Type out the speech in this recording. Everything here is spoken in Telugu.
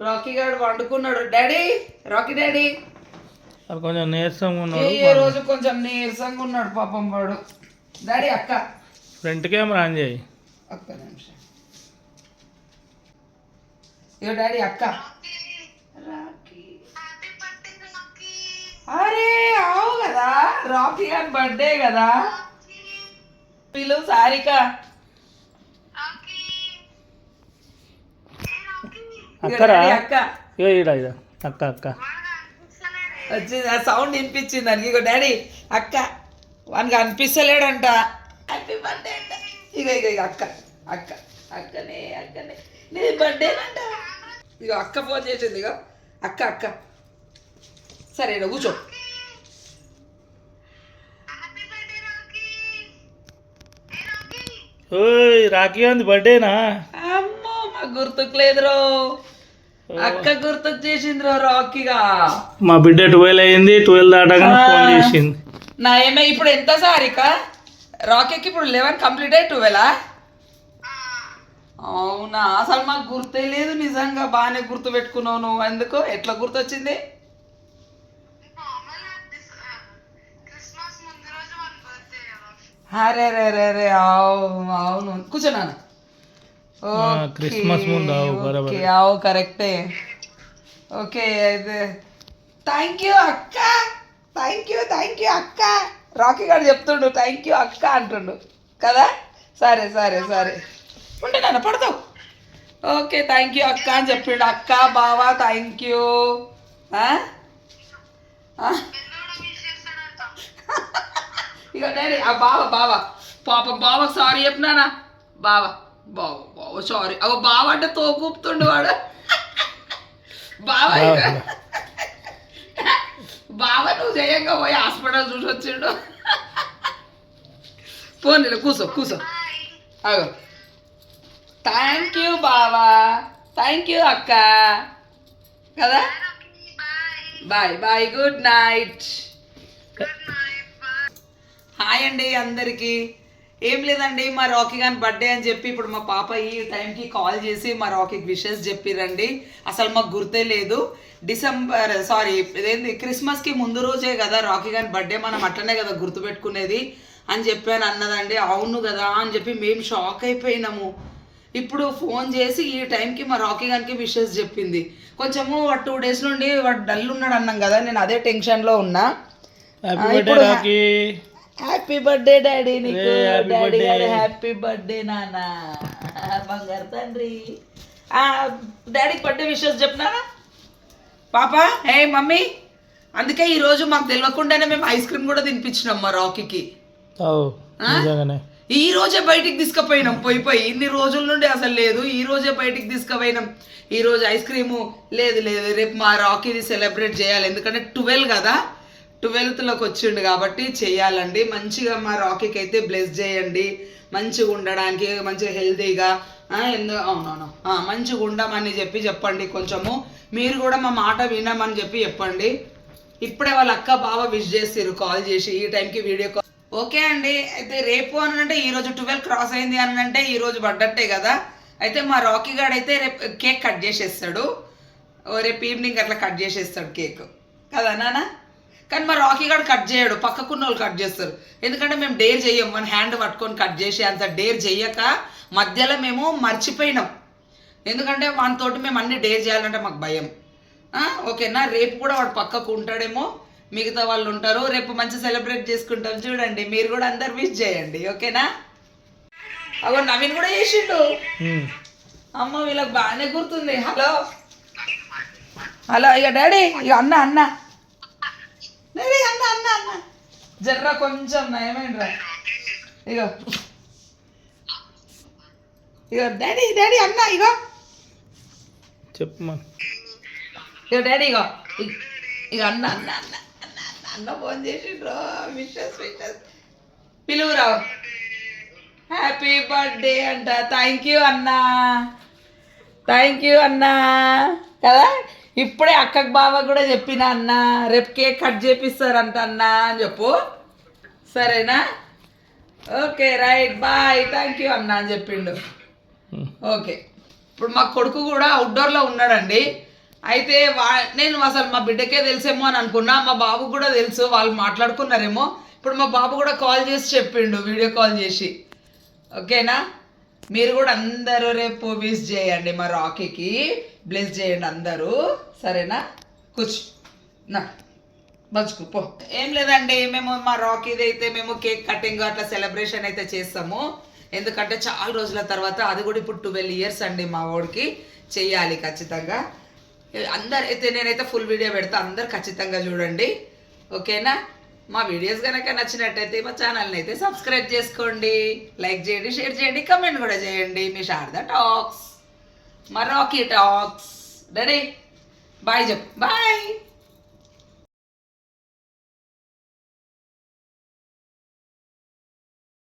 రాకీ గారు వండుకున్నాడు. Daddy Rocky daddy. కొంచెం నీరసంగా ఉన్నాడు ఏ రోజు కొంచెం నీరసంగా ఉన్నాడు పాపం వాడు. డాడీ అక్క. ఫ్రంట్ కెమెరా ఆన్ చేయి. ఒక్క నిమిషం. ఇగో డాడీ అక్క. రాకీ. అరే అవు కదా. రాకీ గారి బర్త్డే కదా. పిలు సారిక. అక్కరా? ఈడ ఈడ అక్క. అక్క వచ్చింది ఆ సౌండ్ వినిపించింది దానికి. ఇగో డాడీ అక్క. వానికి అనిపిస్తలేడంట. హ్యాపీ బర్త్డే అంట. ఇగో ఇగో ఇగో అక్క. అక్క. అక్కనే అక్కనే. నీ బర్త్డే అంట. ఇగో అక్క ఫోన్ చేసింది ఇగో అక్క అక్క. సరే కూర్చో. ఓయ్ రాఖీ అంది బర్త్డేనా అమ్మో మా గుర్తుకు లేదురో. అక్క గుర్తుకు చేసిందిరో రాకీగా. మా బిడ్డ ట్వెల్వ్ అయింది ట్వెల్వ్ దాటాగానే ఫోన్ చేసింది. నా ఏమే ఇప్పుడు ఎంత సారిక రాకీకి ఇప్పుడు లెవెన్ కంప్లీట్ అయ్యి ట్వెల్వా అవునా? అసలు మాకు గుర్తే లేదు నిజంగా బాగానే గుర్తు పెట్టుకున్నావు నువ్వు. ఎందుకు? ఎట్లా గుర్తొచ్చింది? అరే రే రే రే అవును. అవును కూర్చున్నాను క్రిస్మస్ ముందు. ఓకే అవు కరెక్టే. ఓకే అయితే థ్యాంక్ యూ అక్క. థ్యాంక్ యూ థ్యాంక్ యూ అక్క. రాకీ గారు చెప్తుండు థ్యాంక్ యూ అక్క అంటుండు. కదా? సరే సరే సరే. ఉంటే నన్ను పడతావు ఓకే థ్యాంక్ యూ అక్క అని చెప్పిండు. అక్క బావా థ్యాంక్ యూ. ఇక డాడీ ఆ బావ బావ. పాపం బావ సారీ చెప్పినానా బావ. బావ బావ సారీ అవ బావ అంటే తోకూపుతుండు వాడు. బావ. ఇక. బావ నువ్వు చేయంగా పోయి హాస్పిటల్ చూసి వచ్చిండు. పోనీ కూసో కూసో. అగో. థ్యాంక్ యూ బావా. థ్యాంక్ యూ అక్క. కదా? Bye bye good night hi అండి అందరికీ. ఏం లేదండి మా రాకీ గారి బర్త్డే అని చెప్పి ఇప్పుడు మా పాప ఈ టైంకి కాల్ చేసి మా రాకీకి విషెస్ చెప్పిరండి. అసలు మాకు గుర్తే లేదు. డిసెంబర్ సారీ ఇదేంది క్రిస్మస్కి ముందు రోజే కదా రాకీ గారి బర్త్డే మనం అట్లనే కదా గుర్తుపెట్టుకునేది అని చెప్పాను అన్నదండి. అవును కదా అని చెప్పి మేము షాక్ అయిపోయినాము. ఇప్పుడు ఫోన్ చేసి ఈ టైంకి మా రాకీ గారికి విషెస్ చెప్పింది. కొంచెము వాడు టూ డేస్ నుండి వాడు డల్ ఉన్నాడు అన్నాం కదా నేను అదే టెన్షన్లో ఉన్నా. హ్యాపీ బర్త్డే డాడీ నీకు డాడీ. గారు హ్యాపీ బర్త్డే నాన్న. బంగారు తండ్రి. ఆ డాడీకి బర్త్డే విషెస్ చెప్పినారా పాప హే మమ్మీ. అందుకే ఈ రోజు మాకు తెలియకుండానే మేము ఐస్ క్రీమ్ కూడా తినిపించినాం మా రాకీకి ఈ రోజే బయటికి తీసుకుపోయినాం. పోయి పోయి. ఇన్ని రోజుల నుండి అసలు లేదు. ఈ రోజే బయటికి తీసుకుపోయినాం. ఈ రోజు ఐస్ క్రీము లేదు లేదు. రేపు మా రాకీది సెలబ్రేట్ చేయాలి. ఎందుకంటే ట్వెల్వ్ కదా. ట్వెల్త్లోకి వచ్చిండు కాబట్టి చేయాలండి. మంచిగా మా రాకీకి అయితే బ్లెస్ చేయండి. మంచిగా ఉండడానికి మంచిగా హెల్తీగా ఎందు అవునవును. మంచిగా ఉండమని చెప్పి చెప్పండి కొంచెము. మీరు కూడా మా మాట వినమని చెప్పి చెప్పండి. ఇప్పుడే వాళ్ళ అక్క బావ విష్ చేసిర్రు కాల్ చేసి ఈ టైంకి వీడియో కాల్ ఓకే అండి. అయితే రేపు అని అంటే ఈ రోజు ట్వెల్వ్ క్రాస్ అయింది అని అంటే పడ్డట్టే కదా. అయితే మా రాకీ గాడు అయితే రేపు కేక్ కట్ చేసేస్తాడు. రేపు ఈవినింగ్ అట్లా కట్ చేసేస్తాడు కేక్ కదా నానా? కానీ మా రాకీ గాడు కట్ చేయడు పక్కకున్న వాళ్ళు కట్ చేస్తారు. ఎందుకంటే మేము డేర్ చెయ్యం మన హ్యాండ్ పట్టుకొని కట్ చేసి అంత డేర్ చెయ్యక మధ్యలో మేము మర్చిపోయినాం. ఎందుకంటే వానితోటి మేము అన్ని డేర్ చేయాలంటే మాకు భయం. ఓకేనా? రేపు కూడా వాడు పక్కకు ఉంటాడేమో మిగతా వాళ్ళు ఉంటారు. రేపు మంచి సెలబ్రేట్ చేసుకుంటాం చూడండి. మీరు కూడా అందరు విష్ చేయండి ఓకేనా? అగో నవీన్ కూడా చేసిండు. అమ్మ వీళ్ళకి బాగానే గుర్తుంది. హలో. హలో ఇక డాడీ ఇక అన్న అన్న డాడీ అన్న అన్న అన్న జర్ర కొంచెం నయమైందిరా. ఇగో. ఇగో డాడీ డాడీ అన్న ఇగో. చెప్పు ఇగో డాడీ ఇగో. ఇగో అన్న అన్న అన్న అన్న అన్న అన్న ఫోన్ చేసిండ్రు. విషెస్ విషెస్ పిలువురా. హ్యాపీ బర్త్డే అంట. థ్యాంక్ యూ అన్నా. థ్యాంక్ యూ అన్నా. కదా? ఇప్పుడే అక్కకు బావ కూడా చెప్పిన అన్న రేపు కేక్ కట్ చేపిస్తారంట అన్న అని చెప్పు. సరేనా? Okay right bye thank you అన్న అని చెప్పిండు. ఓకే. ఇప్పుడు మా కొడుకు కూడా అవుట్డోర్లో ఉన్నాడండి. అయితే వా నేను అసలు మా బిడ్డకే తెలుసేమో అని అనుకున్నా మా బాబు కూడా తెలుసు వాళ్ళు మాట్లాడుకున్నారేమో. ఇప్పుడు మా బాబు కూడా కాల్ చేసి చెప్పిండు వీడియో కాల్ చేసి. ఓకేనా? మీరు కూడా అందరూ రేపు విష్ చేయండి మా రాకీకి బ్లెస్ చేయండి అందరూ. సరేనా? కూర్చు. నా మంచుకు పో. ఏం లేదండి మేము మా రాకీది అయితే మేము కేక్ కటింగ్ అట్లా సెలబ్రేషన్ అయితే చేస్తాము. ఎందుకంటే చాలా రోజుల తర్వాత అది కూడా ఇప్పుడు ట్వెల్వ్ ఇయర్స్ అండి మా వాడికి చెయ్యాలి ఖచ్చితంగా. అందరు అయితే నేనైతే ఫుల్ వీడియో పెడతా అందరు ఖచ్చితంగా చూడండి. ఓకేనా? మా వీడియోస్ కనుక నచ్చినట్టయితే మా ఛానల్ని అయితే సబ్స్క్రైబ్ చేసుకోండి. లైక్ చేయండి షేర్ చేయండి కమెంట్ కూడా చేయండి. మీ శారదా టాక్స్. మా టాక్స్ రెడీ బాయ్ చెప్పు బాయ్